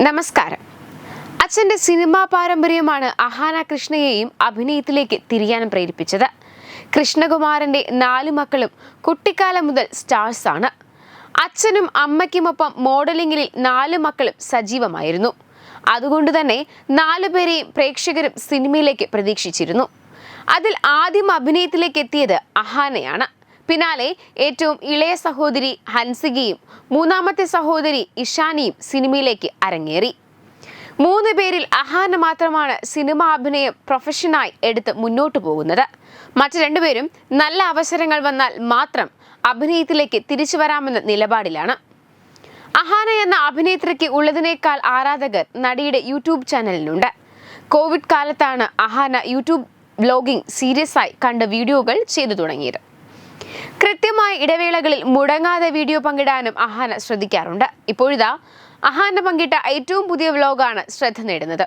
നമസ്കാരം. അച്ഛന്റെ സിനിമാ പാരമ്പര്യമാണ് അഹാന കൃഷ്ണയെയും അഭിനയത്തിലേക്ക് തിരിയാൻ പ്രേരിപ്പിച്ചത്. കൃഷ്ണകുമാരന്റെ നാല് മക്കളും കുട്ടിക്കാലം മുതൽ സ്റ്റാർസ് ആണ്. അച്ഛനും അമ്മയ്ക്കുമൊപ്പം മോഡലിംഗിൽ നാല് മക്കളും സജീവമായിരുന്നു. അതുകൊണ്ട് തന്നെ നാലു പേരെയും പ്രേക്ഷകരും സിനിമയിലേക്ക് പ്രതീക്ഷിച്ചിരുന്നു. അതിൽ ആദ്യം അഭിനയത്തിലേക്ക് എത്തിയത് അഹാനയാണ്. പിന്നാലെ ഏറ്റവും ഇളയ സഹോദരി ഹൻസികയും മൂന്നാമത്തെ സഹോദരി ഇഷാനിയും സിനിമയിലേക്ക് അരങ്ങേറി. മൂന്ന് പേരിൽ അഹാന മാത്രമാണ് സിനിമ അഭിനയം പ്രൊഫഷനായി എടുത്ത് മുന്നോട്ടു പോകുന്നത്. മറ്റു രണ്ടുപേരും നല്ല അവസരങ്ങൾ വന്നാൽ മാത്രം അഭിനയത്തിലേക്ക് തിരിച്ചു വരാമെന്ന നിലപാടിലാണ്. അഹാന എന്ന അഭിനേത്രിക്ക് ഉള്ളതിനേക്കാൾ ആരാധകർ നടിയുടെ യൂട്യൂബ് ചാനലിനുണ്ട് കോവിഡ് കാലത്താണ് അഹാന യൂട്യൂബ് വ്ലോഗിംഗ് സീരിയസ് ആയി കണ്ട വീഡിയോകൾ ചെയ്തു തുടങ്ങിയത്. കൃത്യമായ ഇടവേളകളിൽ മുടങ്ങാതെ വീഡിയോ പങ്കിടാനും അഹാന ശ്രദ്ധിക്കാറുണ്ട്. ഇപ്പോഴിതാ അഹാന പങ്കിട്ട ഏറ്റവും പുതിയ വ്ലോഗാണ് ശ്രദ്ധ നേടുന്നത്.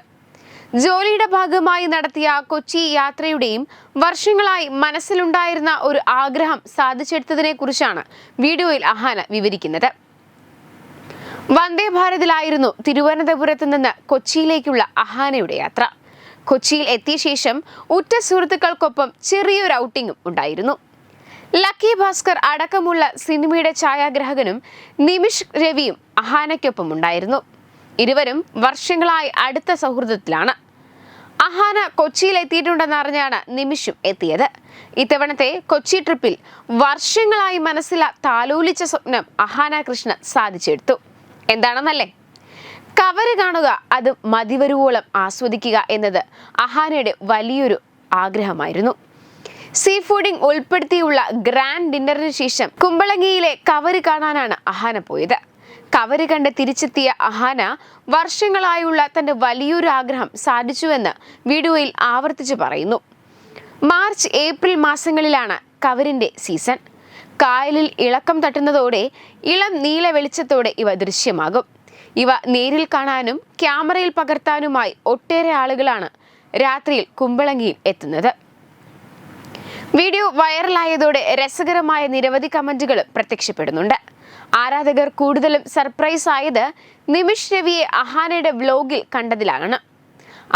ജോലിയുടെ ഭാഗമായി നടത്തിയ കൊച്ചി യാത്രയുടെയും വർഷങ്ങളായി മനസ്സിലുണ്ടായിരുന്ന ഒരു ആഗ്രഹം സാധിച്ചെടുത്തതിനെ കുറിച്ചാണ് വീഡിയോയിൽ അഹാന വിവരിക്കുന്നത്. വന്ദേ ഭാരതിലായിരുന്നു തിരുവനന്തപുരത്ത് നിന്ന് കൊച്ചിയിലേക്കുള്ള അഹാനയുടെ യാത്ര. കൊച്ചിയിൽ എത്തിയ ശേഷം ഉറ്റ സുഹൃത്തുക്കൾക്കൊപ്പം ചെറിയൊരു ഔട്ടിങ്ങും ഉണ്ടായിരുന്നു. ലക്കി ഭാസ്കർ അടക്കമുള്ള സിനിമയുടെ ഛായാഗ്രാഹകനും നിമിഷ് രവിയും അഹാനയ്ക്കൊപ്പം ഉണ്ടായിരുന്നു ഇരുവരും വർഷങ്ങളായി അടുത്ത സൗഹൃദത്തിലാണ്. അഹാന കൊച്ചിയിൽ എത്തിയിട്ടുണ്ടെന്ന് അറിഞ്ഞാണ് നിമിഷും എത്തിയത്. ഇത്തവണത്തെ കൊച്ചി ട്രിപ്പിൽ വർഷങ്ങളായി മനസ്സില താലോലിച്ച സ്വപ്നം അഹാന കൃഷ്ണ സാധിച്ചെടുത്തു. എന്താണെന്നല്ലേ? കവര് കാണുക അത് മതിവരുവോളം ആസ്വദിക്കുക എന്നത് അഹാനയുടെ വലിയൊരു ആഗ്രഹമായിരുന്നു. സീ ഫുഡിംഗ് ഉൾപ്പെടുത്തിയുള്ള ഗ്രാൻഡ് ഡിന്നറിന് ശേഷം കുമ്പളങ്ങിയിലെ കവര് കാണാനാണ് അഹാന പോയത്. കവര് കണ്ട് തിരിച്ചെത്തിയ അഹാന വർഷങ്ങളായുള്ള തന്റെ വലിയൊരു ആഗ്രഹം സാധിച്ചുവെന്ന് വീഡിയോയിൽ ആവർത്തിച്ച് പറയുന്നു. മാർച്ച് ഏപ്രിൽ മാസങ്ങളിലാണ് കവരിന്റെ സീസൺ. കായലിൽ ഇളക്കം തട്ടുന്നതോടെ ഇളം നീല വെളിച്ചത്തോടെ ഇവ ദൃശ്യമാകും. ഇവ നേരിൽ കാണാനും ക്യാമറയിൽ പകർത്താനുമായി ഒട്ടേറെ ആളുകളാണ് രാത്രിയിൽ കുമ്പളങ്ങിയിൽ എത്തുന്നത്. വീഡിയോ വൈറലായതോടെ രസകരമായ നിരവധി കമന്റുകളും പ്രത്യക്ഷപ്പെടുന്നുണ്ട്. ആരാധകർ കൂടുതലും സർപ്രൈസ് ആയത് നിമിഷ് രവിയെ അഹാനയുടെ വ്ലോഗിൽ കണ്ടതിലാണ്.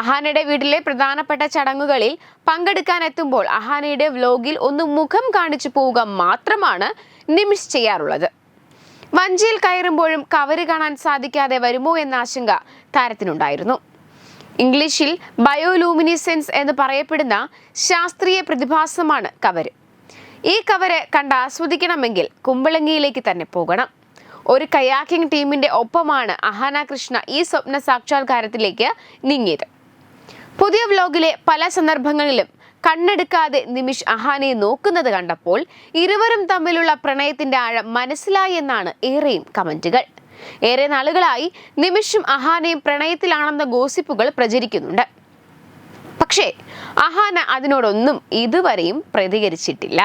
അഹാനയുടെ വീട്ടിലെ പ്രധാനപ്പെട്ട ചടങ്ങുകളിൽ പങ്കെടുക്കാൻ എത്തുമ്പോൾ അഹാനയുടെ വ്ലോഗിൽ ഒന്ന് മുഖം കാണിച്ചു പോവുക മാത്രമാണ് നിമിഷ് ചെയ്യാറുള്ളത്. വഞ്ചിയിൽ കയറുമ്പോഴും കവര് കാണാൻ സാധിക്കാതെ വരുമോ എന്ന ആശങ്ക താരത്തിനുണ്ടായിരുന്നു. ഇംഗ്ലീഷിൽ ബയോലൂമിനിസെൻസ് എന്ന് പറയപ്പെടുന്ന ശാസ്ത്രീയ പ്രതിഭാസമാണ് കവര്. ഈ കവര് കണ്ട് ആസ്വദിക്കണമെങ്കിൽ കുമ്പളങ്ങിയിലേക്ക് തന്നെ പോകണം. ഒരു കയാക്കിംഗ് ടീമിന്റെ ഒപ്പമാണ് അഹാന കൃഷ്ണ ഈ സ്വപ്ന സാക്ഷാത്കാരത്തിലേക്ക് നീങ്ങിയത്. പുതിയ വ്ലോഗിലെ പല സന്ദർഭങ്ങളിലും കണ്ണെടുക്കാതെ നിമിഷ് അഹാനയെ നോക്കുന്നത് കണ്ടപ്പോൾ ഇരുവരും തമ്മിലുള്ള പ്രണയത്തിന്റെ ആഴം മനസ്സിലായി എന്നാണ് ഏറെയും കമന്റുകൾ. ഏറെ നാളുകളായി നിമിഷും അഹാനയും പ്രണയത്തിലാണെന്ന ഗോസിപ്പുകൾ പ്രചരിക്കുന്നുണ്ട്. പക്ഷേ അഹാന അതിനോടൊന്നും ഇതുവരെയും പ്രതികരിച്ചിട്ടില്ല.